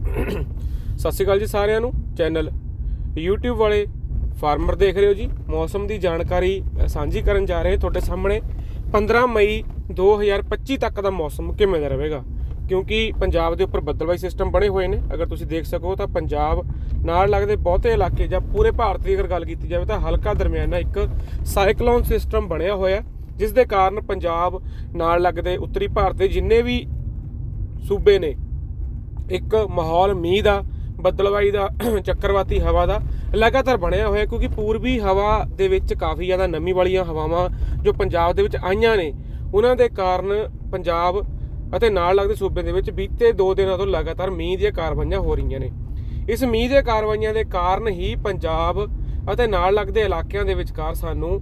ਸਤਿ ਸ਼੍ਰੀ ਅਕਾਲ ਜੀ ਸਾਰਿਆਂ ਨੂੰ, ਚੈਨਲ YouTube ਵਾਲੇ ਫਾਰਮਰ ਦੇਖ ਰਹੇ ਹੋ ਜੀ। ਮੌਸਮ ਦੀ ਜਾਣਕਾਰੀ ਸਾਂਝੀ ਕਰਨ ਜਾ ਰਹੇ ਤੁਹਾਡੇ ਸਾਹਮਣੇ। 15 ਮਈ 2025 ਤੱਕ ਦਾ ਮੌਸਮ ਕਿਵੇਂ ਦਾ ਰਹੇਗਾ? ਕਿਉਂਕਿ ਪੰਜਾਬ ਦੇ ਉੱਪਰ ਬੱਦਲਵਾਈ ਸਿਸਟਮ ਬਣੇ ਹੋਏ ਨੇ। ਅਗਰ ਤੁਸੀਂ ਦੇਖ ਸਕੋ ਤਾਂ ਪੰਜਾਬ ਨਾਲ ਲੱਗਦੇ ਬਹੁਤੇ ਇਲਾਕੇ ਜਾਂ ਪੂਰੇ ਭਾਰਤ ਦੀ ਅਗਰ ਗੱਲ ਕੀਤੀ ਜਾਵੇ ਤਾਂ ਹਲਕਾ ਦਰਮਿਆਨਾ ਇੱਕ ਸਾਈਕਲੋਨ ਸਿਸਟਮ ਬਣਿਆ ਹੋਇਆ ਜਿਸ ਦੇ ਕਾਰਨ ਪੰਜਾਬ ਨਾਲ ਲੱਗਦੇ ਉੱਤਰੀ ਭਾਰਤ ਦੇ ਜਿੰਨੇ ਵੀ ਸੂਬੇ ਨੇ ਇੱਕ ਮਾਹੌਲ ਮੀਂਹ ਦਾ, ਬੱਦਲਵਾਈ ਦਾ, ਚੱਕਰਵਾਤੀ ਹਵਾ ਦਾ ਲਗਾਤਾਰ ਬਣਿਆ ਹੋਇਆ ਕਿਉਂਕਿ ਪੂਰਬੀ ਹਵਾ ਦੇ ਵਿੱਚ ਕਾਫੀ ਜ਼ਿਆਦਾ ਨਮੀ ਵਾਲੀਆਂ ਹਵਾਵਾਂ ਜੋ ਪੰਜਾਬ ਦੇ ਵਿੱਚ ਆਈਆਂ ਨੇ, ਉਹਨਾਂ ਦੇ ਕਾਰਨ ਪੰਜਾਬ ਅਤੇ ਨਾਲ ਲੱਗਦੇ ਸੂਬੇ ਦੇ ਵਿੱਚ ਬੀਤੇ 2 ਦਿਨਾਂ ਤੋਂ ਲਗਾਤਾਰ ਮੀਂਹ ਦੀਆਂ ਕਾਰਵਾਈਆਂ ਹੋ ਰਹੀਆਂ ਨੇ। ਇਸ ਮੀਂਹ ਦੀਆਂ ਕਾਰਵਾਈਆਂ ਦੇ ਕਾਰਨ ਹੀ ਪੰਜਾਬ ਅਤੇ ਨਾਲ ਲੱਗਦੇ ਇਲਾਕਿਆਂ ਦੇ ਵਿਚਕਾਰ ਸਾਨੂੰ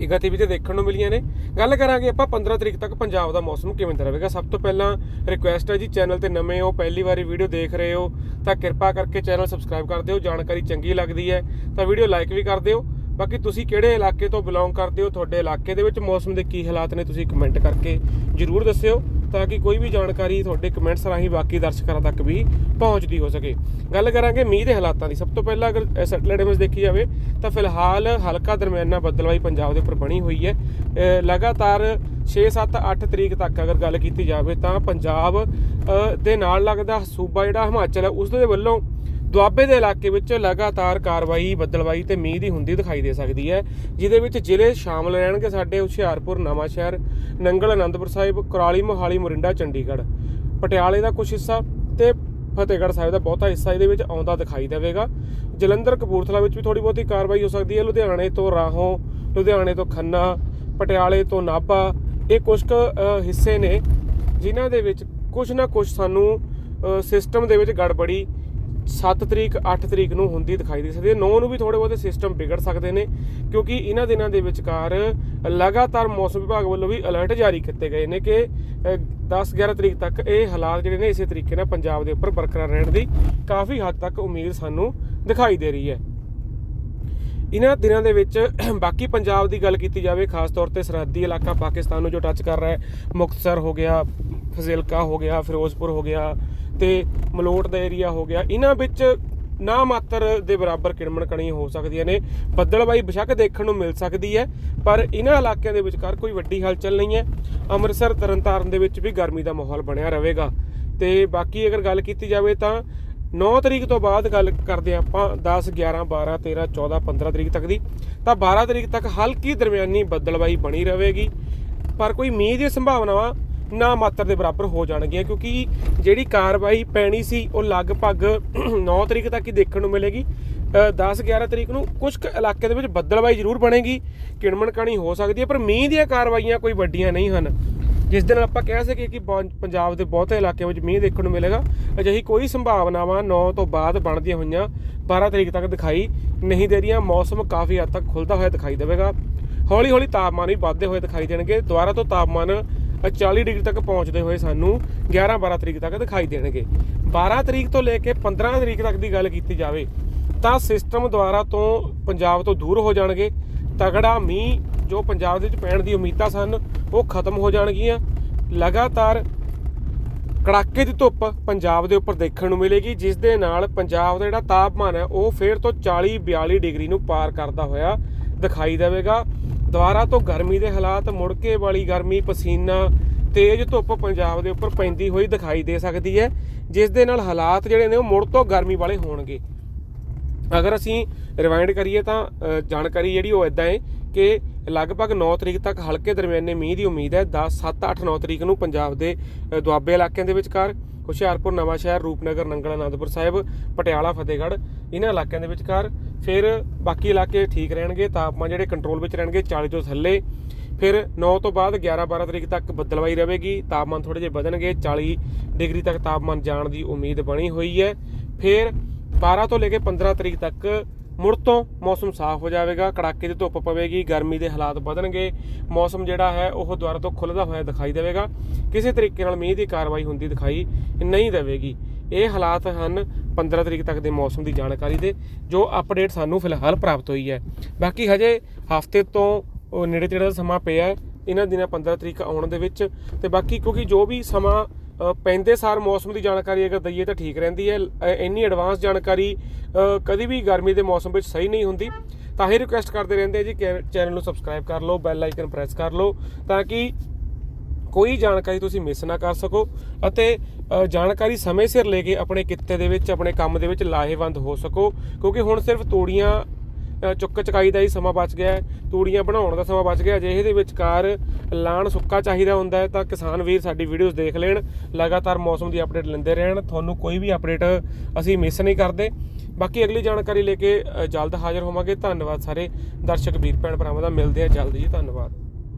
ਇਹ ਗਤੀਵਿਧੀਆਂ ਦੇਖਣ ਨੂੰ ਮਿਲੀਆਂ ਨੇ। ਗੱਲ ਕਰਾਂਗੇ ਆਪਾਂ 15 ਤਰੀਕ ਤੱਕ ਪੰਜਾਬ ਦਾ ਮੌਸਮ ਕਿਵੇਂ ਦਾ ਰਹੇਗਾ। ਸਭ ਤੋਂ ਪਹਿਲਾਂ ਰਿਕੁਐਸਟ ਹੈ ਜੀ ਚੈਨਲ ਤੇ ਨਵੇਂ ਹੋ, ਪਹਿਲੀ ਵਾਰੀ ਵੀਡੀਓ ਦੇਖ ਰਹੇ ਹੋ, ਤਾਂ ਕਿਰਪਾ ਕਰਕੇ ਚੈਨਲ ਸਬਸਕ੍ਰਾਈਬ ਕਰ ਦਿਓ। ਜਾਣਕਾਰੀ ਚੰਗੀ ਲੱਗਦੀ ਹੈ, ਤਾਂ ਵੀਡੀਓ ਲਾਈਕ ਵੀ ਕਰ ਦਿਓ। ਬਾਕੀ ਤੁਸੀਂ ਕਿਹੜੇ ਇਲਾਕੇ ਤੋਂ ਬਿਲੋਂਗ ਕਰਦੇ ਹੋ, ਤੁਹਾਡੇ ਇਲਾਕੇ ਦੇ ਵਿੱਚ ਮੌਸਮ ਦੇ ਕੀ ਹਾਲਾਤ ਨੇ, ਤੁਸੀਂ ਕਮੈਂਟ ਕਰਕੇ ਜਰੂਰ ਦੱਸਿਓ। ਤਾਂ ਕਿ ਕੋਈ ਵੀ ਜਾਣਕਾਰੀ ਤੁਹਾਡੇ ਕਮੈਂਟਸ ਰਾਹੀਂ ਬਾਕੀ ਦਰਸ਼ਕਾਂ ਤੱਕ ਵੀ ਪਹੁੰਚਦੀ ਹੋ ਸਕੇ। ਗੱਲ ਕਰਾਂਗੇ ਮੀਂਹ ਦੇ ਹਾਲਾਤਾਂ ਦੀ। ਸਭ ਤੋਂ ਪਹਿਲਾਂ ਅਗਰ ਸੈਟੇਲਾਈਟ ਇਮੇਜ ਦੇਖੀ ਜਾਵੇ, ਤਾਂ ਫਿਲਹਾਲ ਹਲਕਾ ਦਰਮਿਆਨਾ ਬੱਦਲਵਾਈ ਪੰਜਾਬ ਦੇ ਉੱਪਰ ਬਣੀ ਹੋਈ ਹੈ। ਲਗਾਤਾਰ 6 7 8 ਤਰੀਕ ਤੱਕ ਅਗਰ ਗੱਲ ਕੀਤੀ ਜਾਵੇ, ਤਾਂ ਪੰਜਾਬ ਦੇ ਨਾਲ ਲੱਗਦਾ ਸੂਬਾ ਜਿਹੜਾ ਹਿਮਾਚਲ ਹੈ ਉਸ ਦੇ ਵੱਲੋਂ ਦੁਆਬੇ ਦੇ ਇਲਾਕੇ ਵਿੱਚ ਲਗਾਤਾਰ ਕਾਰਵਾਈ, ਬੱਦਲਵਾਈ ਤੇ ਮੀਂਹ ਦੀ ਹੁੰਦੀ ਦਿਖਾਈ ਦੇ ਸਕਦੀ ਹੈ, ਜਿਹਦੇ ਵਿੱਚ ਜ਼ਿਲ੍ਹੇ ਸ਼ਾਮਲ ਰਹਿਣਗੇ ਸਾਡੇ ਹੁਸ਼ਿਆਰਪੁਰ, ਨਵਾਂਸ਼ਹਿਰ, ਨੰਗਲ, ਅਨੰਦਪੁਰ ਸਾਹਿਬ, ਕੁਰਾਲੀ, ਮੋਹਾਲੀ, ਮੋਰਿੰਡਾ, ਚੰਡੀਗੜ੍ਹ। ਪਟਿਆਲੇ ਦਾ ਕੁਝ ਹਿੱਸਾ ਤੇ ਫਤਿਹਗੜ੍ਹ ਸਾਹਿਬ ਦਾ ਬਹੁਤਾ ਹਿੱਸਾ ਇਹਦੇ ਵਿੱਚ ਆਉਂਦਾ ਦਿਖਾਈ ਦੇਵੇਗਾ। ਜਲੰਧਰ ਕਪੂਰਥਲਾ ਵਿੱਚ ਵੀ ਥੋੜੀ ਬਹੁਤੀ ਕਾਰਵਾਈ ਹੋ ਸਕਦੀ ਹੈ, ਲੁਧਿਆਣੇ ਤੋਂ ਰਾਹੋਂ, ਲੁਧਿਆਣੇ ਤੋਂ ਖੰਨਾ, ਪਟਿਆਲੇ ਤੋਂ ਨਾਭਾ, ਇਹ ਕੁਝ ਕੁ ਹਿੱਸੇ ਨੇ, ਜਿਨ੍ਹਾਂ ਦੇ ਵਿੱਚ ਕੁਝ ਨਾ ਕੁਝ ਸਾਨੂੰ ਸਿਸਟਮ ਦੇ ਵਿੱਚ ਗੜਬੜੀ 7 ਤਰੀਕ 8 ਤਰੀਕ ਨੂੰ ਹੁੰਦੀ ਦਿਖਾਈ ਦੇ ਸਕਦੀ ਹੈ। 9 ਨੂੰ ਵੀ ਥੋੜੇ ਬਹੁਤੇ ਸਿਸਟਮ ਵਿਗੜ ਸਕਦੇ ਨੇ, ਕਿਉਂਕਿ ਇਹਨਾਂ ਦਿਨਾਂ ਦੇ ਵਿਚਕਾਰ ਲਗਾਤਾਰ ਮੌਸਮ ਵਿਭਾਗ ਵੱਲੋਂ ਵੀ ਅਲਰਟ ਜਾਰੀ ਕੀਤੇ ਗਏ ਨੇ ਕਿ 10 11 ਤਰੀਕ ਤੱਕ ਇਹ ਹਾਲਾਤ ਜਿਹੜੇ ਨੇ ਇਸੇ ਤਰੀਕੇ ਨਾਲ ਪੰਜਾਬ ਦੇ ਉੱਪਰ ਬਰਕਰਾਰ ਰਹਿਣ ਦੀ ਕਾਫੀ ਹੱਦ ਤੱਕ ਉਮੀਦ ਸਾਨੂੰ ਦਿਖਾਈ ਦੇ ਰਹੀ ਹੈ। ਇਹਨਾਂ ਦਿਨਾਂ ਦੇ ਵਿੱਚ ਬਾਕੀ ਪੰਜਾਬ ਦੀ ਗੱਲ ਕੀਤੀ ਜਾਵੇ, ਖਾਸ ਤੌਰ ਤੇ ਸਰਹੱਦੀ ਇਲਾਕਾ ਪਾਕਿਸਤਾਨ ਨੂੰ ਜੋ ਟੱਚ ਕਰ ਰਿਹਾ ਹੈ, ਮੁਕਤਸਰ ਹੋ ਗਿਆ, ਫਜ਼ਿਲਕਾ ਹੋ ਗਿਆ, ਫਿਰੋਜ਼ਪੁਰ ਹੋ ਗਿਆ ਤੇ ਮਲੋਟ ਦਾ ਏਰੀਆ ਹੋ ਗਿਆ। ਇਹਨਾਂ ਵਿੱਚ ਨਾ ਮਾਤਰ ਦੇ ਬਰਾਬਰ ਕਿਣਮਣ ਕਣੀ ਹੋ ਸਕਦੀਆਂ ਨੇ। ਬੱਦਲਬਾਈ ਬਿਸ਼ੱਕ ਦੇਖਣ ਨੂੰ ਮਿਲ ਸਕਦੀ ਹੈ, ਪਰ ਇਹਨਾਂ ਇਲਾਕਿਆਂ ਦੇ ਵਿਚਕਾਰ ਕੋਈ ਵੱਡੀ ਹਲਚਲ ਨਹੀਂ ਹੈ। ਅੰਮ੍ਰਿਤਸਰ, ਤਰਨਤਾਰਨ ਦੇ ਵਿੱਚ ਵੀ ਗਰਮੀ ਦਾ ਮਾਹੌਲ ਬਣਿਆ ਰਹੇਗਾ। ਤੇ ਬਾਕੀ ਅਗਰ ਗੱਲ ਕੀਤੀ ਜਾਵੇ ਤਾਂ 9 ਤਰੀਕ ਤੋਂ ਬਾਅਦ ਗੱਲ ਕਰਦੇ ਹਾਂ ਆਪਾਂ 10 11 12 13 14 15 ਤਰੀਕ ਤੱਕ ਦੀ। ਤਾਂ 12 ਤਰੀਕ ਤੱਕ ਹਲਕੀ ਦਰਮਿਆਨੀ ਬੱਦਲਬਾਈ ਬਣੀ ਰਹੇਗੀ। ਪਰ ਕੋਈ ਮੀਂਹ ਦੀ ਸੰਭਾਵਨਾਵਾਂ ਨਾ ਮਾਤਰ ਦੇ ਬਰਾਬਰ ਹੋ ਜਾਣਗੀਆਂ, ਕਿਉਂਕਿ ਜਿਹੜੀ ਕਾਰਵਾਈ ਪੈਣੀ ਸੀ, ਉਹ ਲਗਭਗ 9 ਤਰੀਕ ਤੱਕ ਹੀ ਦੇਖਣ ਨੂੰ ਮਿਲੇਗੀ। 10 11 ਤਰੀਕ ਨੂੰ ਕੁਝ ਕੁ ਇਲਾਕੇ ਦੇ ਵਿੱਚ ਬੱਦਲਬਾਈ ਜ਼ਰੂਰ ਬਣੇਗੀ ਕਿਣਮਣ ਕਣੀ ਹੋ ਸਕਦੀ ਹੈ, ਪਰ ਮੀਂਹ ਦੀਆਂ ਕਾਰਵਾਈਆਂ ਕੋਈ ਵੱਡੀਆਂ ਨਹੀਂ ਹਨ। ਜਿਸ ਦਿਨ ਆਪਾਂ ਕਹਿ ਸਕੀਏ ਕਿ ਪੰ- ਪੰਜਾਬ ਦੇ ਬਹੁਤੇ ਇਲਾਕਿਆਂ ਵਿੱਚ ਮੀਂਹ ਦੇਖਣ ਨੂੰ ਮਿਲੇਗਾ। ਅਜਿਹੀ ਕੋਈ ਸੰਭਾਵਨਾਵਾਂ 9 ਤੋਂ ਬਾਅਦ ਬਣਦੀਆਂ ਹੋਈਆਂ 12 ਤਰੀਕ ਤੱਕ ਦਿਖਾਈ ਨਹੀਂ ਦੇ ਰਹੀਆਂ। ਮੌਸਮ ਕਾਫੀ ਹੱਦ ਤੱਕ ਖੁੱਲਦਾ ਹੋਇਆ ਦਿਖਾਈ ਦੇਵੇਗਾ। ਹੌਲੀ ਹੌਲੀ ਤਾਪਮਾਨ ਵੀ ਵੱਧਦੇ ਹੋਏ ਦਿਖਾਈ ਦੇਣਗੇ। ਦੁਬਾਰਾ ਤੋਂ ਤਾਪਮਾਨ 40 ਡਿਗਰੀ ਤੱਕ ਪਹੁੰਚਦੇ ਹੋਏ ਸਾਨੂੰ 11 12 ਤਰੀਕ ਤੱਕ ਦਿਖਾਈ ਦੇਣਗੇ। 12 ਤਰੀਕ ਤੋਂ ਲੈ ਕੇ 15 ਤਰੀਕ ਤੱਕ ਦੀ ਗੱਲ ਕੀਤੀ ਜਾਵੇ, ਤਾਂ ਸਿਸਟਮ ਦੁਆਰਾ ਤੋਂ ਪੰਜਾਬ ਤੋਂ ਦੂਰ ਹੋ ਜਾਣਗੇ। ਤਗੜਾ ਮੀਂਹ ਜੋ ਪੰਜਾਬ ਦੇ ਵਿੱਚ ਪੈਣ ਦੀ ਉਮੀਦਾਂ ਸਨ, ਉਹ ਖਤਮ ਹੋ ਜਾਣਗੀਆਂ। ਲਗਾਤਾਰ ਕੜਾਕੇ ਦੀ ਧੁੱਪ ਪੰਜਾਬ ਦੇ ਉੱਪਰ ਦੇਖਣ ਨੂੰ ਮਿਲੇਗੀ, ਜਿਸ ਦੇ ਨਾਲ ਪੰਜਾਬ ਦਾ ਜਿਹੜਾ ਤਾਪਮਾਨ ਹੈ, ਉਹ ਫੇਰ ਤੋਂ 40 42 ਡਿਗਰੀ ਨੂੰ ਪਾਰ ਕਰਦਾ ਹੋਇਆ ਦਿਖਾਈ ਦੇਵੇਗਾ। ਦੁਬਾਰਾ ਤੋਂ ਗਰਮੀ ਦੇ ਹਾਲਾਤ ਮੁੜ ਕੇ ਵਾਲੀ ਗਰਮੀ, ਪਸੀਨਾ, ਤੇਜ਼ ਧੁੱਪ ਪੰਜਾਬ ਦੇ ਉੱਪਰ ਪੈਂਦੀ ਹੋਈ ਦਿਖਾਈ ਦੇ ਸਕਦੀ ਹੈ, ਜਿਸ ਦੇ ਨਾਲ ਹਾਲਾਤ ਜਿਹੜੇ ਨੇ ਉਹ ਮੁੜ ਤੋਂ ਗਰਮੀ ਵਾਲੇ ਹੋਣਗੇ। ਅਗਰ ਅਸੀਂ ਰਿਵਾਈਂਡ ਕਰੀਏ ਤਾਂ ਜਾਣਕਾਰੀ ਜਿਹੜੀ ਉਹ ਇਦਾਂ ਹੈ ਕਿ ਲਗਭਗ 9 ਤਰੀਕ ਤੱਕ ਹਲਕੇ ਦਰਮਿਆਨੇ ਮੀਂਹ ਦੀ ਉਮੀਦ ਹੈ 10 7 8 9 ਤਰੀਕ ਨੂੰ ਪੰਜਾਬ ਦੇ ਦੁਆਬੇ ਇਲਾਕਿਆਂ ਦੇ ਵਿਚਕਾਰ ਹੁਸ਼ਿਆਰਪੁਰ ਨਵਾਂਸ਼ਹਿਰ ਰੂਪਨਗਰ, ਨੰਗਲ, ਅਨੰਦਪੁਰ ਸਾਹਿਬ, ਪਟਿਆਲਾ, ਫਤਿਹਗੜ੍ਹ, ਇਹਨਾਂ ਇਲਾਕਿਆਂ ਦੇ ਵਿਚਕਾਰ ਫਿਰ ਬਾਕੀ ਇਲਾਕੇ ਠੀਕ ਰਹਿਣਗੇ, ਤਾਪਮਾਨ ਜਿਹੜੇ ਕੰਟਰੋਲ ਵਿੱਚ ਰਹਿਣਗੇ 40 ਤੋਂ ਥੱਲੇ। ਫਿਰ 9 ਤੋਂ ਬਾਅਦ 11 12 ਤਰੀਕ ਤੱਕ ਬੱਦਲਵਾਈ ਰਹੇਗੀ, ਤਾਪਮਾਨ ਥੋੜੇ ਜਿਹੇ ਵਧਣਗੇ 40 ਡਿਗਰੀ ਤੱਕ ਤਾਪਮਾਨ ਜਾਣ ਦੀ ਉਮੀਦ ਬਣੀ ਹੋਈ ਹੈ। ਫਿਰ 12 ਤੋਂ ਲੈ ਕੇ 15 ਤਰੀਕ ਤੱਕ ਮੁੜ ਤੋਂ ਮੌਸਮ ਸਾਫ਼ ਹੋ ਜਾਵੇਗਾ, ਕੜਾਕੇ ਦੀ ਧੁੱਪ ਪਵੇਗੀ, ਗਰਮੀ ਦੇ ਹਾਲਾਤ ਵਧਣਗੇ, ਮੌਸਮ ਜਿਹੜਾ ਹੈ ਉਹ ਦੁਆਰਾ ਤੋਂ ਖੁੱਲਦਾ ਹੋਇਆ ਦਿਖਾਈ ਦੇਵੇਗਾ। ਕਿਸੇ ਤਰੀਕੇ ਨਾਲ ਮੀਂਹ ਦੀ ਕਾਰਵਾਈ ਹੁੰਦੀ ਦਿਖਾਈ ਨਹੀਂ ਦੇਵੇਗੀ। ਇਹ ਹਾਲਾਤ ਹਨ 15 ਤਰੀਕ ਤੱਕ ਦੇ ਮੌਸਮ ਦੀ ਜਾਣਕਾਰੀ ਦੇ, ਜੋ ਅਪਡੇਟ ਸਾਨੂੰ ਫਿਲਹਾਲ ਪ੍ਰਾਪਤ ਹੋਈ ਹੈ। ਬਾਕੀ ਹਜੇ ਹਫ਼ਤੇ ਤੋਂ ਨੇੜੇ ਤੇੜੇ ਦਾ ਸਮਾਂ ਪਿਆ ਹੈ। ਇਹਨਾਂ ਦਿਨਾਂ 15 ਤਰੀਕ ਆਉਣ ਦੇ ਵਿੱਚ ਤੇ ਬਾਕੀ ਕਿਉਂਕਿ ਜੋ ਵੀ ਸਮਾਂ ਪੈਂਦੇ ਸਾਰ ਮੌਸਮ ਦੀ ਜਾਣਕਾਰੀ ਅਗਰ ਦਈਏ ਤਾਂ ਠੀਕ ਰਹਿੰਦੀ ਹੈ। ਇੰਨੀ ਐਡਵਾਂਸ ਜਾਣਕਾਰੀ ਅ, ਕਦੀ ਵੀ ਗਰਮੀ ਦੇ ਮੌਸਮ ਵਿੱਚ ਸਹੀ ਨਹੀਂ ਹੁੰਦੀ। ਤਾਂ ਹੀ ਰਿਕੁਐਸਟ ਕਰਦੇ ਰਹਿੰਦੇ ਆ ਜੀ ਚੈਨਲ ਨੂੰ ਸਬਸਕ੍ਰਾਈਬ ਕਰ ਲਓ ਬੈਲ ਆਈਕਨ ਪ੍ਰੈਸ ਕਰ ਲਓ ਤਾਂ ਕਿ ਕੋਈ ਜਾਣਕਾਰੀ ਤੁਸੀਂ ਮਿਸ ਨਾ ਕਰ ਸਕੋ ਅਤੇ ਜਾਣਕਾਰੀ ਸਮੇਂ ਸਿਰ ਲੈ ਕੇ ਆਪਣੇ ਕਿੱਤੇ ਦੇ ਵਿੱਚ ਆਪਣੇ ਕੰਮ ਦੇ ਵਿੱਚ ਲਾਹੇਵੰਦ ਹੋ ਸਕੋ। ਕਿਉਂਕਿ ਹੁਣ ਸਿਰਫ ਤੂੜੀਆਂ ਚੁੱਕ ਚਕਾਈ ਦਾ ਹੀ ਸਮਾਂ ਬਚ ਗਿਆ ਹੈ। ਤੂੜੀਆਂ ਬਣਾਉਣ ਦਾ ਸਮਾਂ ਬਚ ਗਿਆ। ਅਜਿਹੇ ਦੇ ਵਿਚਕਾਰ ਲਾਣ ਸੁੱਕਾ ਚਾਹੀਦਾ ਹੁੰਦਾ ਹੈ ਤਾਂ ਕਿਸਾਨ ਵੀਰ ਸਾਡੀ ਵੀਡੀਓਜ਼ ਦੇਖ ਲੈਣ, ਲਗਾਤਾਰ ਮੌਸਮ ਦੀ ਅਪਡੇਟ ਲੈਂਦੇ ਰਹਿਣ। ਤੁਹਾਨੂੰ ਕੋਈ ਵੀ ਅਪਡੇਟ ਅਸੀਂ ਮਿਸ ਨਹੀਂ ਕਰਦੇ। ਬਾਕੀ ਅਗਲੀ ਜਾਣਕਾਰੀ ਲੈ ਕੇ ਜਲਦ ਹਾਜ਼ਰ ਹੋਵਾਂਗੇ। ਧੰਨਵਾਦ ਸਾਰੇ ਦਰਸ਼ਕ, ਵੀਰ, ਭੈਣ ਭਰਾਵਾਂ ਦਾ। ਮਿਲਦੇ ਆ ਜਲਦ ਜੀ। ਧੰਨਵਾਦ।